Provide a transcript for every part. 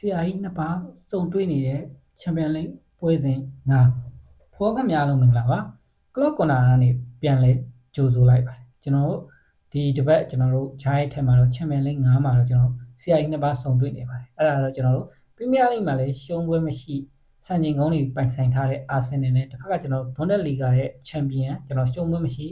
ဆရာကြီးနှစ်ပါးစုံတွေ့နေတဲ့ချန်ပီယံလိဂ်ပွဲစဉ်ငါဖောကများလုံးမင်္ဂလာပါကလော့ကွန်နာကနေပြန်လဲကြိုဆိုလိုက်ပါတယ်ကျွန်တော်တို့ဒီတစ်ပတ်ကျွန်တော်တို့ဂျားရဲ့ထက်မှာတော့ချန်ပီယံလိဂ်9မှာတော့ကျွန်တော်ဆရာကြီးနှစ်ပါးစုံတွေ့နေပါတယ်အဲ့ဒါတော့ကျွန်တော်တို့ပရီးမီးယားလိဂ်မှာလည်းရှုံးပွဲမရှိစံချိန်ကောင်းတွေပိုင်ဆိုင်ထားတဲ့အာဆင်နယ်နဲ့တစ်ဖက်ကကျွန်တော်ဘွန်ဒက်လီဂါရဲ့ချန်ပီယံကျွန်တော်ရှုံးပွဲမရှိ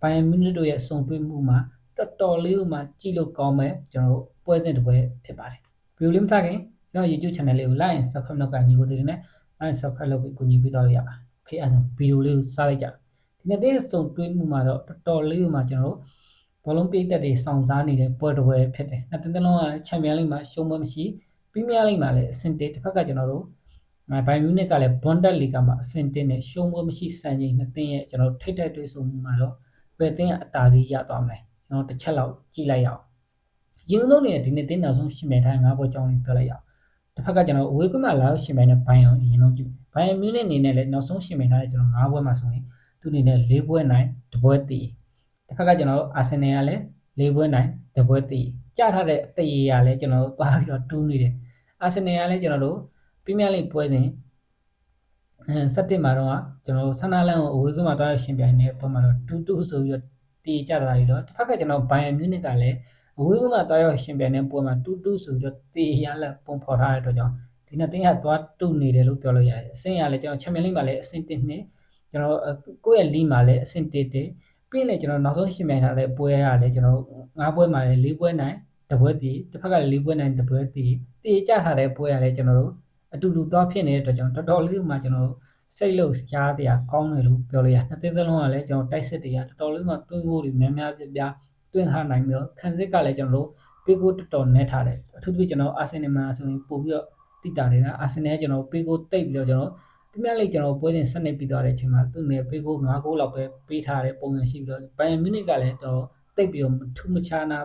ဘိုင်ယန်မြူးနစ်တို့ရဲ့စုံတွေ့မှုမှာတော်တော်လေးမှကြည့်လို့ကောင်းမဲ့ကျွန်တော်တို့ပွဲစဉ်တစ်ပွဲဖြစ်ပါတယ် ဗီဒီယိုလေးမစခင်ကျွန်တော် YouTube channel လေးကို like and subscribe လုပ်ကညီကိုတွေနဲ့ like and subscribe လုပ်ပြီးကူညီပေးတော့ရပါ Okay အဲ့ဒါဗီဒီယိုလေးကိုစလိုက်ကြဒီနေ့တဲ့စုံတွဲမှုမှာတော့တော်တော်လေးကိုမှကျွန်တော်တို့ဘောလုံးပိတ်သက်တွေစောင့်စားနေတဲ့ပွဲတစ်ပွဲဖြစ်တယ်နှစ်တင်းလုံးကလည်းချန်ပီယံလိဂ်မှာရှုံးပွဲမရှိပရီးမီးယားလိဂ်မှာလည်းအဆင့်1တစ်ဖက်ကကျွန်တော်တို့ဘိုင်မြူနစ်ကလည်းဘွန်ဒက်လီဂါမှာအဆင့်1နဲ့ရှုံးပွဲမရှိစံချိန်နှစ်တင်းရဲ့ကျွန်တော်တို့ထိတ်တက်တွေ့ဆုံမှုမှာတော့ဘယ်တင်းကအတားစီရသွားမလဲကျွန်တော်တစ်ချက်လောက်ကြည့်လိုက်ရအောင် ရင်းလုံးနေတဲ့ဒီနေ့တင်းနောက်ဆုံးရှင်မြန်ထားငါးပွဲကြောင်းလေးပြောလိုက်ရအောင်တစ်ဖက်ကကျွန်တော်အဝေးကွင်းမှာလာရှင်မြန်တဲ့ဘိုင်အောင်ရင်းလုံးကြည့်ဘိုင်မြူနစ်အနေနဲ့လည်းနောက်ဆုံးရှင်မြန်ထားတဲ့ကျွန်တော်ငါးပွဲမှာဆိုရင်သူအနေနဲ့၄ပွဲနိုင်တစ်ပွဲတည်တစ်ဖက်ကကျွန်တော်အာဆင်နယ်ကလည်း၄ပွဲနိုင်တစ်ပွဲတည်ကြထားတဲ့အတရေကလည်းကျွန်တော်တို့ပါပြီးတော့တူးနေတယ်အာဆင်နယ်ကလည်းကျွန်တော်တို့ပရီးမီးယားလိဂ်ပွဲစဉ်အဲ17မှာတော့ကျွန်တော်တို့ဆန်နာလန်ကိုအဝေးကွင်းမှာတွားရရှင်ပြိုင်နေပွဲမှာတော့2-2ဆိုပြီးတော့တည်ကြတာပြီးတော့တစ်ဖက်ကကျွန်တော်ဘိုင်ယန်မြူနစ်ကလည်း အဝေးကမှတွားရောက်ရှင်ပြန်တဲ့ပွဲမှာတူတူဆိုပြီးတော့တေရလက်ပုံဖော်ထားတဲ့အတွက်ကြောင့်ဒီနှစ်တင်းကသွားတူနေတယ်လို့ပြောလို့ရတယ်အဆင့်ရလည်းကျွန်တော်ချန်ပီယံလိမှာလည်းအဆင့်1နှစ်ကျွန်တော်ကိုယ့်ရဲ့လီမှာလည်းအဆင့်1တစ်ပြီးရင်ကျွန်တော်နောက်ဆုံးရှင်ပြန်ထားတဲ့ပွဲကလည်းကျွန်တော်၅ပွဲမှာလည်း၄ပွဲနိုင်တပွဲတည်တစ်ဖက်ကလည်း၄ပွဲနိုင်တပွဲတည်တည်ကြထားတဲ့ပွဲကလည်းကျွန်တော်တို့အတူတူသွားဖြစ်နေတဲ့အတွက်ကြောင့်တော်တော်လေးမှကျွန်တော်တို့စိတ်လို့ရားတရားကောင်းတယ်လို့ပြောလို့ရနှစ်သိန်းသလုံးကလည်းကျွန်တော်တိုက်စစ်တွေကတော်တော်လေးမှတွင်းဖို့တွေများများပြပြ တွင်းထားနိုင်ပြီးတော့ခံစစ်ကလည်းကျွန်တော်တို့ပေးကိုတော်တော်နဲ့ထားတယ်အထူးသဖြင့်ကျွန်တော်အာဆင်နယ်မှာဆိုရင်ပို့ပြီးတော့တိတာတွေကအာဆင်နယ်ကကျွန်တော်ပေးကိုတိတ်ပြီးတော့ကျွန်တော်ပြမြလိကျွန်တော်ပွဲစဉ်ဆက်နေပြီးသွားတဲ့အချိန်မှာသူ့နယ်ပေးကို9ဂိုးလောက်ပဲပေးထားတဲ့ပုံစံရှိပြီးတော့ဘိုင်ယန်မြူနစ်ကလည်းတော့တိတ်ပြီးတော့ထူးမခြားနာ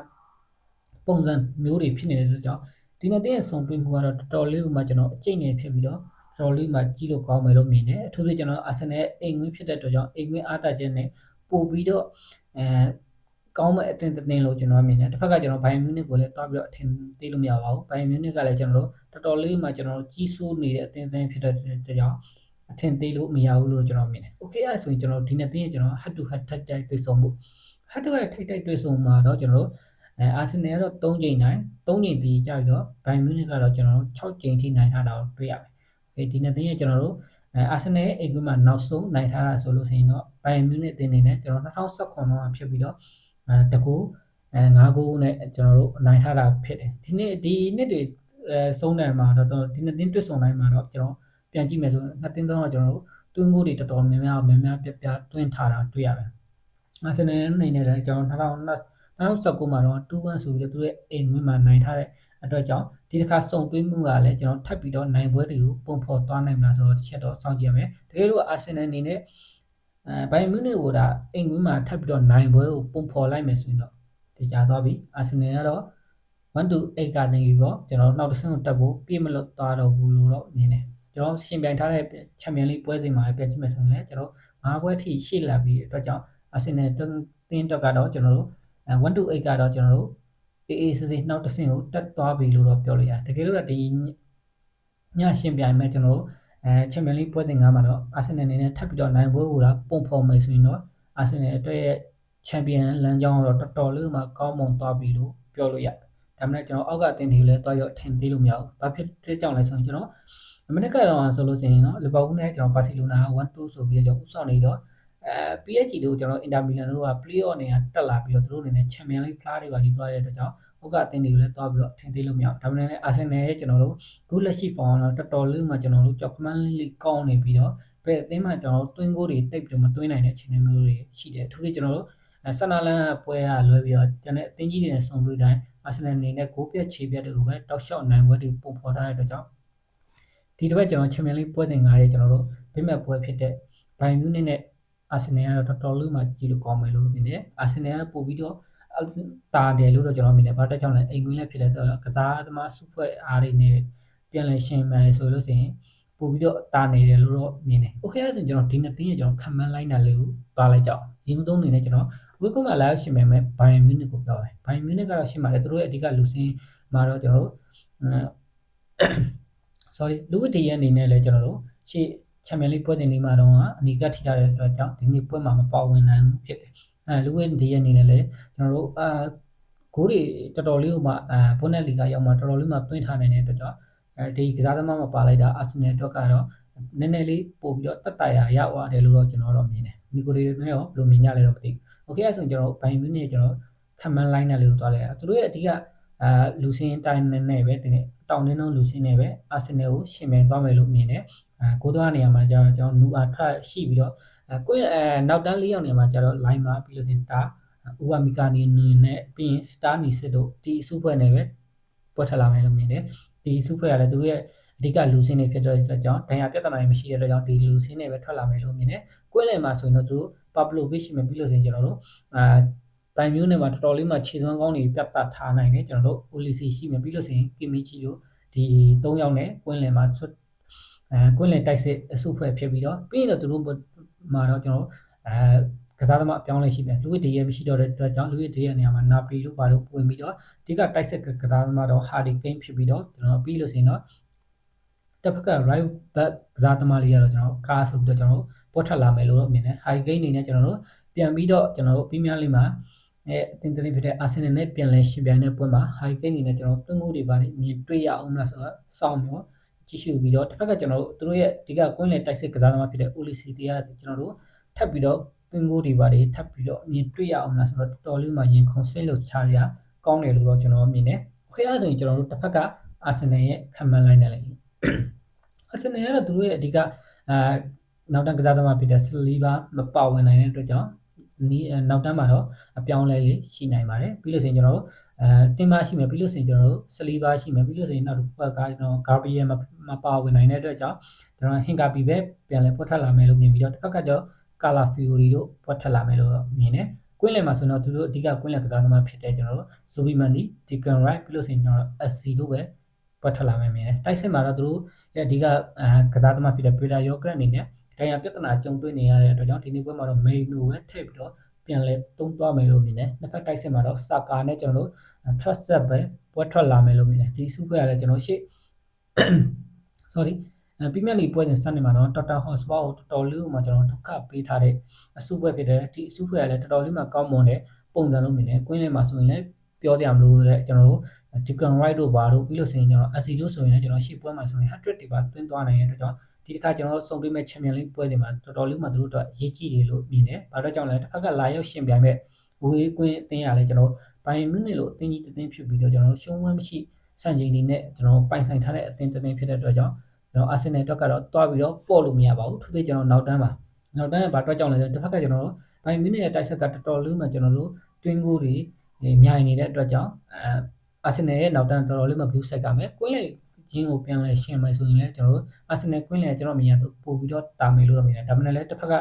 ပုံစံမျိုးတွေဖြစ်နေတဲ့အတွက်ကြောင့်ဒီနေ့တင်းဆုံတွေ့မှုကတော့တော်တော်လေးမှကျွန်တော်အကျိတ်နေဖြစ်ပြီးတော့တော်လေးမှကြီးလို့ကောင်းမယ်လို့မြင်တယ်အထူးသဖြင့်ကျွန်တော်အာဆင်နယ်အိမ်ဝင်းဖြစ်တဲ့အတွက်ကြောင့်အိမ်ဝင်းအားတာခြင်းနဲ့ပို့ပြီးတော့အဲ ကောင်းမဲ့အတင်းတင်းလို့ကျွန်တော်မြင်တယ်တစ်ဖက်ကကျွန်တော်ဘိုင်မြူနစ်ကိုလည်းတွားပြီးတော့အထင်သေးလို့မရပါဘူးဘိုင်မြူနစ်ကလည်းကျွန်တော်တို့တော်တော်လေးမှကျွန်တော်တို့ကြီးစိုးနေတဲ့အတင်းတင်းဖြစ်တဲ့အတွက်ကြောင့်အထင်သေးလို့မရဘူးလို့ကျွန်တော်မြင်တယ်။ Okay အဲ့ဆိုရင်ကျွန်တော်ဒီနေ့တင်းကျွန်တော် head to head ထိုက်တိုက်တွေ့ဆုံမှု head to head ထိုက်တိုက်တွေ့ဆုံမှာတော့ကျွန်တော်တို့အဲအာဆင်နယ်ကတော့3ချိန်နိုင်3ချိန်ပြီးကြပြီးတော့ဘိုင်မြူနစ်ကတော့ကျွန်တော်တို့6ချိန်ထိနိုင်ထားတာကိုတွေ့ရမယ်။ Okay ဒီနေ့တင်းရဲ့ကျွန်တော်တို့အဲအာဆင်နယ်ရဲ့အိမ်ကွင်းမှာနောက်ဆုံးနိုင်ထားတာဆိုလို့ဆိုရင်တော့ဘိုင်မြူနစ်အသင်းအနေနဲ့ကျွန်တော်2019မှာဖြစ်ပြီးတော့ အဲတကူအဲ9ကိုနဲ့ကျွန်တော်တို့နိုင်ထားတာဖြစ်တယ်ဒီနေ့ဒီနှစ်တွေအဲဆုံးတယ်မှာတော့ဒီနှစ်တင်းတွေ့ဆုံတိုင်းမှာတော့ကျွန်တော်ပြန်ကြည့်မယ်ဆိုရင်နှစ်တင်းတော့ကျွန်တော်တို့တွင်းကိုတွေတော်တော်များများများများပြပြတွင်းထားတာတွေ့ရတယ်အာဆင်နယ်အနေနဲ့လည်းကျွန်တော်2019မှာတော့2-1ဆိုပြီးတော့သူရဲ့အိမ်ဝင်းမှာနိုင်ထားတဲ့အတွက်ကြောင့်ဒီတစ်ခါစုံတွင်းမှုကလည်းကျွန်တော်ထပ်ပြီးတော့နိုင်ပွဲတွေကိုပုံဖော်သွားနိုင်မလားဆိုတော့တစ်ချက်တော့စောင့်ကြည့်ရမယ်တကယ်လို့အာဆင်နယ်အနေနဲ့ အဲဘိုင်မြူနစ်ကိုဒါအိမ်ဝင်းမှာထပ်ပြီးတော့နိုင်ပွဲကိုပုံဖော်လိုက်မယ်ဆိုရင်တော့ဒီကြသွားပြီအာဆင်နယ်ကတော့1 to 8ကနေပြီးတော့ကျွန်တော်နောက်တစ်ဆင့်ကိုတက်ဖို့ပြည့်မလို့သွားတော့ဘူးလို့တော့နေတယ်ကျွန်တော်ရှင်ပြိုင်ထားတဲ့ချန်ပီယံလိပွဲစဉ်မှာလည်းပြန်ကြည့်မယ်ဆိုရင်လည်းကျွန်တော်၅ပွဲထိရှေ့လာပြီးအတွက်ကြောင့်အာဆင်နယ်တင်းတက်ကတော့ကျွန်တော်တို့1 to 8ကတော့ကျွန်တော်တို့အေးအေးဆေးဆေးနောက်တစ်ဆင့်ကိုတက်သွားပြီလို့တော့ပြောလို့ရတယ်တကယ်လို့ဒီညရှင်ပြိုင်မဲ့ကျွန်တော်တို့ အဲချန်ပီယံလိပွဲစဉ်ကမှာတော့အာဆင်နယ်အနေနဲ့ထပ်ပြီးတော့နိုင်ပွဲကိုတော့ပုံဖော်မယ်ဆိုရင်တော့အာဆင်နယ်အတွက်ရဲ့ချန်ပီယံလမ်းကြောင်းတော့တော်တော်လေးမှကောင်းမွန်သွားပြီလို့ပြောလို့ရတယ်။ဒါမှမဟုတ်ကျွန်တော်အောက်ကအသင်းတွေကိုလည်းတွားရောက်ထင်သေးလို့မရဘူး။ဘာဖြစ်တဲ့ကြောင့်လဲဆိုရင်ကျွန်တော်မနစ်ကတော့ဆိုလို့ရှိရင်တော့လီဗာပူးနဲ့ကျွန်တော်ဘာစီလိုနာ1-2ဆိုပြီးတော့ကျွန်တော်ဥဆောင်နေတော့အဲ PSG တို့ကျွန်တော်အင်တာမီလန်တို့က play-off နေရာတက်လာပြီးတော့သူတို့အနေနဲ့ချန်ပီယံလိဖလားတွေပါယူသွားတဲ့အတွက်ကြောင့် ဟိုကအသင်းတွေကိုလည်းတွားပြီးတော့ထင်သေးလို့မရဘူးဒါပေမဲ့လည်းအာဆင်နယ်ရဲ့ကျွန်တော်တို့ခုလက်ရှိ form တော့တော်တော်လေးမှကျွန်တော်တို့ကြောက်ခမန်းလေးကောင်းနေပြီးတော့ဘယ်အသင်းမှကျွန်တော်တို့တွင်းကိုတွေတိတ်ပြီးတော့မတွင်းနိုင်တဲ့အခြေအနေမျိုးတွေရှိတယ်အထူးသဖြင့်ကျွန်တော်တို့ဆန်နာလန်ပွဲကလွဲပြီးတော့ကျွန်တော်အသင်းကြီးတွေနဲ့ဆုံတွေ့တိုင်းအာဆင်နယ်အနေနဲ့ဂိုးပြတ်ခြေပြတ်တွေကိုပဲတောက်လျှောက်နိုင်ပွဲတွေပုံဖော်ထားတဲ့အတွက်ကြောင့်ဒီတစ်ပတ်ကျွန်တော်ချန်ပီယံလိပွဲတင်ကားရဲ့ကျွန်တော်တို့ဗိမက်ပွဲဖြစ်တဲ့ဘိုင်မြူးနစ်နဲ့အာဆင်နယ်ကတော့တော်တော်လေးမှကြည့်လို့ကောင်းမယ်လို့မြင်တယ်အာဆင်နယ်ကပို့ပြီးတော့ တာတယ်လို့တော့ကျွန်တော်မြင်တယ်ဘာတက်ကြောင့်လဲအိမ်ကွင်းလည်းဖြစ်လဲတော့ကစားသမားစုဖွဲ့အားတွေနဲ့ပြန်လဲရှင်မယ်ဆိုလို့ဆိုရင်ပို့ပြီးတော့တာနေတယ်လို့တော့မြင်တယ်โอเคအဲ့ဆိုကျွန်တော်ဒီနှစ်တင်းရကျွန်တော်ခံမှန်းလိုက်တာလေးကိုပါလိုက်ကြအောင်ရင်းသုံးနေနဲ့ကျွန်တော်ဝက်ကွန်မှာလာရှင်မယ်ဘိုင်မြူနစ်ကိုပြောတယ်ဘိုင်မြူနစ်ကတော့ရှင်ပါတယ်သူတို့ရဲ့အဓိကလူစင်းမှာတော့ကျွန်တော်တို့ sorry လူဝစ်ဒီရဲ့အနေနဲ့လည်းကျွန်တော်တို့ရှေ့ချန်ပီယံလိပွဲစဉ်လေးမှာတော့အနီကထိထားတဲ့အတွက်ကြောင့်ဒီနေ့ပွဲမှာမပါဝင်နိုင်ဘူးဖြစ်တယ် အဲလူဝစ်ဒီရဲ့အနေနဲ့လည်းကျွန်တော်တို့အာဂိုးတွေတော်တော်လေးကိုမှအာဘွန်နယ်လီဂါရောက်မှတော်တော်လေးမှတွင်းထားနိုင်တဲ့အတွက်ကြောင့်အဲဒီကစားသမားမပါလိုက်တာအာဆင်နယ်အတွက်ကတော့နည်းနည်းလေးပို့ပြီးတော့တက်တရာရောက်သွားတယ်လို့တော့ကျွန်တော်တော့မြင်တယ်မီကိုတွေနဲ့ရောဘယ်လိုမြင်ကြလဲတော့မသိဘူးโอเคအဲ့ဆိုရင်ကျွန်တော်ဘိုင်မီနဲ့ကျွန်တော်ခံမှန်းလိုက်တဲ့လေးကိုတွားလိုက်တာသူတို့ရဲ့အဓိကအာလူစင်းတိုင်းနဲ့ပဲတင်တောင်တင်းလုံးလူစင်းနဲ့ပဲအာဆင်နယ်ကိုရှင်မြန်သွားမယ်လို့မြင်တယ်အဲကိုသွားနေရာမှာကျတော့ကျွန်တော်နူအာထရှိပြီးတော့အဲ ကိုအဲနောက်တန်း၄ယောက်နေရာမှာကျတော့ line မှာပြီးလို့စင်တာဥပမီကာနီနဲ့ပြီးရင် star နီစစ်တို့ဒီအစုဖွဲ့နဲ့ပဲပွက်ထလာမယ်လို့မြင်တယ်ဒီအစုဖွဲ့ကလည်းသူတို့ရဲ့အဓိကလူစင်းတွေဖြစ်တဲ့အတွက်ကြောင့်ဒဏ်ရာပြဿနာတွေမရှိတဲ့အတွက်ကြောင့်ဒီလူစင်းတွေပဲထွက်လာမယ်လို့မြင်တယ်။ကွဲလည်မှာဆိုရင်တော့သူတို့ Pablo Page ရှိမယ်ပြီးလို့ဆိုရင်ကျွန်တော်တို့အာတိုင်မျိုးနဲ့မှာတော်တော်လေးမှခြေသွမ်းကောင်းတွေပြတ်တတ်ထားနိုင်တယ်ကျွန်တော်တို့ Olisi ရှိမယ်ပြီးလို့ဆိုရင် Kimichi တို့ဒီ၃ယောက်နဲ့ကွင်းလည်မှာဆွအဲကွင်းလည်တိုက်စစ်အစုဖွဲ့ဖြစ်ပြီးတော့ပြီးရင်တော့သူတို့ မှာတော့ကျွန်တော်အဲကစားသမားအပြောင်းလဲရှိမယ်လူဝစ်ဒေးရမရှိတော့တဲ့အတွက်ကြောင့်လူဝစ်ဒေးရနေရာမှာနာပလီတို့ဘာလို့ဝင်ပြီးတော့အဓိကတိုက်စစ်ကစားသမားတော့ Hardy Kane ဖြစ်ပြီးတော့ကျွန်တော်ပြီးလို့ဆိုရင်တော့တစ်ဖက်က right back ကစားသမားလေးကတော့ကျွန်တော်ကားဆိုပြီးတော့ကျွန်တော်ပေါ်ထွက်လာမယ်လို့တော့မြင်တယ် Hardy Kane အနေနဲ့ကျွန်တော်တို့ပြန်ပြီးတော့ကျွန်တော်တို့ပရီးမီးယားလိမှာအဲအသင်းတစ်ဖြစ်တဲ့အာဆင်နယ်နဲ့ပြန်လဲရှင်ပြိုင်တဲ့ပွဲမှာ Hardy Kane အနေနဲ့ကျွန်တော်တွင်းကိုတွေပါတယ်မြင်တွေ့ရအောင်လားဆိုတော့စောင့်မျိုး ကြည့်ရှုပြီးတော့တစ်ဖက်ကကျွန်တော်တို့သူတို့ရဲ့အဓိကကွင်းလည်တိုက်စစ်ကစားသမားဖြစ်တဲ့ Olisi တရားကျွန်တော်တို့ထပ်ပြီးတော့တွင်းကိုတွေပါတယ်ထပ်ပြီးတော့မြင်တွေ့ရအောင်လားဆိုတော့တော်တော်လေးမှရင်ခုန်ဆင်းလို့ချရကောင်းတယ်လို့တော့ကျွန်တော်မြင်တယ်။ Okay အဲဆိုရင်ကျွန်တော်တို့တစ်ဖက်ကအာဆင်နယ်ရဲ့ခံမှန်းလိုက်နေလိုက်အာဆင်နယ်ကတော့သူတို့ရဲ့အဓိကအာနောက်တန်းကစားသမားဖြစ်တဲ့ဆလီဘာမပါဝင်နိုင်တဲ့အတွက်ကြောင့် နီးနောက်တန်းမှာတော့အပြောင်းလဲလေးရှိနိုင်ပါတယ်ပြီးလို့ဆိုရင်ကျွန်တော်တို့အဲတင်မရှိမယ်ပြီးလို့ဆိုရင်ကျွန်တော်တို့ဆလီဘာရှိမယ်ပြီးလို့ဆိုရင်နောက်တစ်ပတ်ကကျွန်တော်ဂါဘရီယယ်မပါဝင်နိုင်တဲ့အတွက်ကြောင့်ကျွန်တော်ဟင်ကာပီပဲပြန်လဲပွက်ထွက်လာမယ်လို့မြင်ပြီးတော့တစ်ဖက်ကကျတော့ကာလာဖီယိုရီတို့ပွက်ထွက်လာမယ်လို့မြင်တယ်ကွင်းလယ်မှာဆိုတော့သူတို့အဓိကကွင်းလယ်ကစားသမားဖြစ်တဲ့ကျွန်တော်တို့ဇိုဘီမန်ဒီဒီကန်ရိုက်ပြီးလို့ဆိုရင်ကျွန်တော်တို့ SC တို့ပဲပွက်ထွက်လာမယ်မြင်တယ်တိုက်စစ်မှာတော့သူတို့ရဲ့အဓိကအဲကစားသမားဖြစ်တဲ့ပီတာယောဂရက်အနေနဲ့ တရားပြဿနာကြုံတွေ့နေရတဲ့အတွက်ကြောင့်ဒီနေ့ပွဲမှာတော့မေနူပဲထည့်ပြီးတော့ပြန်လဲသုံးသွားမယ်လို့မြင်တယ်နှစ်ဖက်တိုက်စစ်မှာတော့စာကာနဲ့ကျွန်တော်တို့ trust set ပဲပွဲထွက်လာမယ်လို့မြင်တယ်ဒီစုခွဲကလည်းကျွန်တော်ရှေ့ sorry ပီမီယံလိပွဲစဉ်စနေမှာတော့ Tottenham Hotspur ကိုတော်တော်လေးကိုမှကျွန်တော်ဒုက္ခပေးထားတဲ့အစုပွဲဖြစ်တယ်ဒီအစုပွဲကလည်းတော်တော်လေးမှကောင်းမွန်တဲ့ပုံစံလို့မြင်တယ်ကွင်းလင်းမှာဆိုရင်လည်းပြောစရာမလိုတဲ့ကျွန်တော်တို့ Declan Rice တို့ဘာတို့ပြီးလို့ဆိုရင်ကျွန်တော် AC တို့ဆိုရင်လည်းကျွန်တော်ရှေ့ပွဲမှာဆိုရင် hat-trick တွေပါသွင်းသွားနိုင်တဲ့အတွက်ကြောင့် ဒီတစ်ခါကျွန်တော်စုံတွေ့မဲ့ Champions League ပွဲတွေမှာတော်တော်လေးမှသူတို့တော့အရေးကြီးတယ်လို့မြင်တယ်။ဘာလို့ကြောင့်လဲတစ်ဖက်ကလာရောက်ရှင်ပြိုင်မဲ့ဝေးကွင်းအသင်းရလဲကျွန်တော်ဘိုင်မြူနစ်လို့အသင်းကြီးတစ်သင်းဖြစ်ပြီးတော့ကျွန်တော်ရှုံးဝဲမရှိစံချိန်တွေနဲ့ကျွန်တော်ပိုင်ဆိုင်ထားတဲ့အသင်းတစ်သင်းဖြစ်တဲ့အတွက်ကြောင့်ကျွန်တော်အာဆင်နယ်အတွက်ကတော့တွားပြီးတော့ပေါ့လို့မရပါဘူး။ထို့သေးကျွန်တော်နောက်တန်းပါနောက်တန်းကဘာအတွက်ကြောင့်လဲဆိုတော့တစ်ဖက်ကကျွန်တော်ဘိုင်မြူနစ်ရဲ့တိုက်ဆက်ကတော်တော်လေးမှကျွန်တော်တို့တွင်းကိုတွေမြိုင်နေတဲ့အတွက်ကြောင့်အဲအာဆင်နယ်ရဲ့နောက်တန်းတော်တော်လေးမှဂူးဆက်ကမယ်။ကွင်းလေ ချင်းကိုပြန်လဲရှင်မယ်ဆိုရင်လည်းကျွန်တော်တို့အာဆင်နယ်ကွင်းလယ်ကျွန်တော်မြင်ရတော့ပို့ပြီးတော့တာမယ်လို့တော့မြင်တယ်ဒါပေမဲ့လည်းတစ်ဖက်က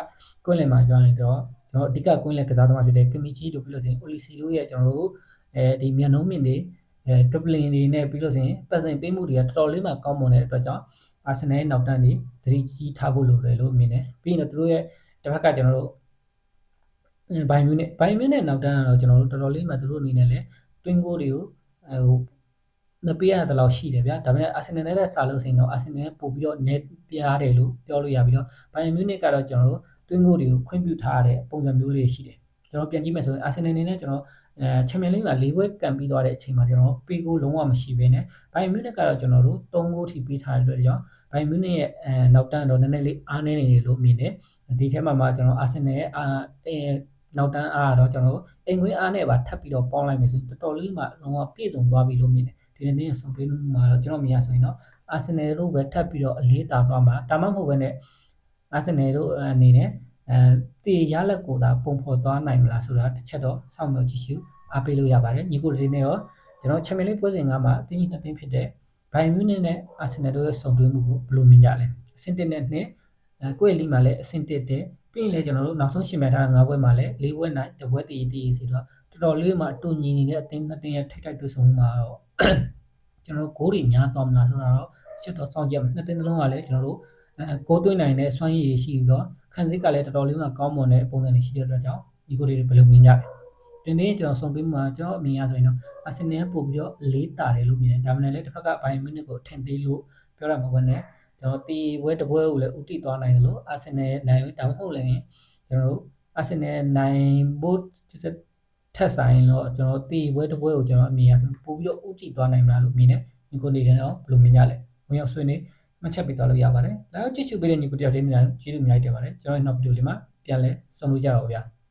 ကွင်းလယ်မှာကြောင်းရင်တော့ကျွန်တော်အဓိကကွင်းလယ်ကစားသမားဖြစ်တဲ့ကမီချီတို့ပြီးလို့ဆိုရင်အိုလီစီတို့ရဲ့ကျွန်တော်တို့အဲဒီမြန်နှုံးမြင့်တွေအဲဒပလင်တွေနဲ့ပြီးလို့ဆိုရင်ပတ်စင်ပေးမှုတွေကတော်တော်လေးမှကောင်းမွန်တဲ့အတွက်ကြောင့်အာဆင်နယ်ရဲ့နောက်တန်းတွေသတိကြီးထားဖို့လိုတယ်လို့မြင်တယ်ပြီးရင်တော့သူတို့ရဲ့တစ်ဖက်ကကျွန်တော်တို့ဘိုင်မြူနဲ့ဘိုင်မြူနဲ့နောက်တန်းကတော့ကျွန်တော်တို့တော်တော်လေးမှသူတို့အနေနဲ့လည်းတွင်းကိုတွေကိုဟို မပေးရတဲ့လောက်ရှိတယ်ဗျာဒါပေမဲ့အာဆင်နယ်နဲ့စာလို့ဆိုရင်တော့အာဆင်နယ်ပို့ပြီးတော့ net ပြားတယ်လို့ပြောလို့ရပြီးတော့ဘိုင်ယန်မြူနစ်ကတော့ကျွန်တော်တို့တွင်းကိုတွေကိုခွင့်ပြုထားတဲ့ပုံစံမျိုးလေးရှိတယ်ကျွန်တော်ပြန်ကြည့်မယ်ဆိုရင်အာဆင်နယ်အနေနဲ့ကျွန်တော်အဲချန်ပီယံလိမှာ၄ပွဲကန်ပြီးသွားတဲ့အချိန်မှာကျွန်တော်ပေးကိုလုံးဝမရှိဘဲနဲ့ဘိုင်ယန်မြူနစ်ကတော့ကျွန်တော်တို့၃ဂိုးထိပေးထားတဲ့အတွက်ကြောင့်ဘိုင်ယန်မြူနစ်ရဲ့အဲနောက်တန်းတော့နည်းနည်းလေးအားနည်းနေတယ်လို့မြင်တယ်ဒီထဲမှာမှကျွန်တော်အာဆင်နယ်ရဲ့အာအဲနောက်တန်းအားတော့ကျွန်တော်တို့အိမ်ခွင်းအားနဲ့ပါထပ်ပြီးတော့ပေါင်းလိုက်မယ်ဆိုရင်တော်တော်လေးမှလုံးဝပြည့်စုံသွားပြီလို့မြင်တယ် ဒီနေ့နေ့ဆုံးပေးလို့မှာတော့ကျွန်တော်မြင်ရဆိုရင်တော့အာဆင်နယ်တို့ပဲထပ်ပြီးတော့အလေးတာသွားမှာဒါမှမဟုတ်ဘဲနဲ့အာဆင်နယ်တို့အနေနဲ့အဲတေရလက်ကိုသာပုံဖော်သွားနိုင်မလားဆိုတာတစ်ချက်တော့စောင့်မျှော်ကြည့်ရှုအားပေးလို့ရပါတယ်ညီကိုဒီနေ့ရောကျွန်တော်ချန်ပီယံလိပွဲစဉ်ကမှာအသင်းကြီးနှစ်သင်းဖြစ်တဲ့ဘိုင်မြူနစ်နဲ့အာဆင်နယ်တို့ရဲ့ဆုံတွေ့မှုကိုဘယ်လိုမြင်ကြလဲအဆင့်1နဲ့2အဲကိုယ့်ရဲ့လီမှာလည်းအဆင့်1တဲ့ပြီးရင်လည်းကျွန်တော်တို့နောက်ဆုံးရှင်မဲ့ထားတဲ့၅ပွဲမှာလည်း၄ပွဲနိုင်တစ်ပွဲတည်တည်စီတော့တော်တော်လေးမှတူညီနေတဲ့အသင်းနှစ်သင်းရဲ့ထိတိုက်တွေ့ဆုံမှုမှာတော့ ကျွန်တော်တို့ဂိုးတွေများသွားမလားဆိုတာတော့ရှစ်တော့စောင့်ကြည့်မယ်နှစ်သင်းသလုံးကလည်းကျွန်တော်တို့အဲဂိုးသွင်းနိုင်တဲ့စွမ်းရည်တွေရှိပြီးတော့ခံစစ်ကလည်းတော်တော်လေးမှကောင်းမွန်တဲ့ပုံစံတွေရှိတဲ့အတွက်ကြောင့်ဒီကိုတွေဘယ်လိုမြင်ကြလဲတင်သေးကျွန်တော်ဆုံးပေးမှာကျွန်တော်အမြင်အရဆိုရင်တော့အာဆင်နယ်ပို့ပြီးတော့လေးတာတယ်လို့မြင်တယ်ဒါမှလည်းတစ်ဖက်ကဘိုင်မီနစ်ကိုထင်သေးလို့ပြောရမှာပဲနဲ့ကျွန်တော်တီဝဲတပွဲကိုလည်းဥတီသွားနိုင်တယ်လို့အာဆင်နယ်နိုင်ဒါမှမဟုတ်လည်းကျွန်တော်တို့အာဆင်နယ်နိုင်ဖို့ ထက်ဆိုင်တော့ကျွန်တော်တီဝဲတပွဲကိုကျွန်တော်အမြင်အရဆိုပို့ပြီးတော့ဥတီသွားနိုင်မလားလို့မြင်တယ်ဒီကိုနေတယ်တော့ဘယ်လိုမြင်ကြလဲဝင်ရောက်ဆွေးနွေးမှတ်ချက်ပေးသွားလို့ရပါတယ်။နောက်ကြည့်ရှုပေးတဲ့ညီကိုတယောက်ချင်းများကျေးဇူးအများကြီးတင်ပါတယ်။ကျွန်တော်နောက်ဗီဒီယိုလေးမှာပြန်လဲဆုံလို့ကြတော့ဗျာ။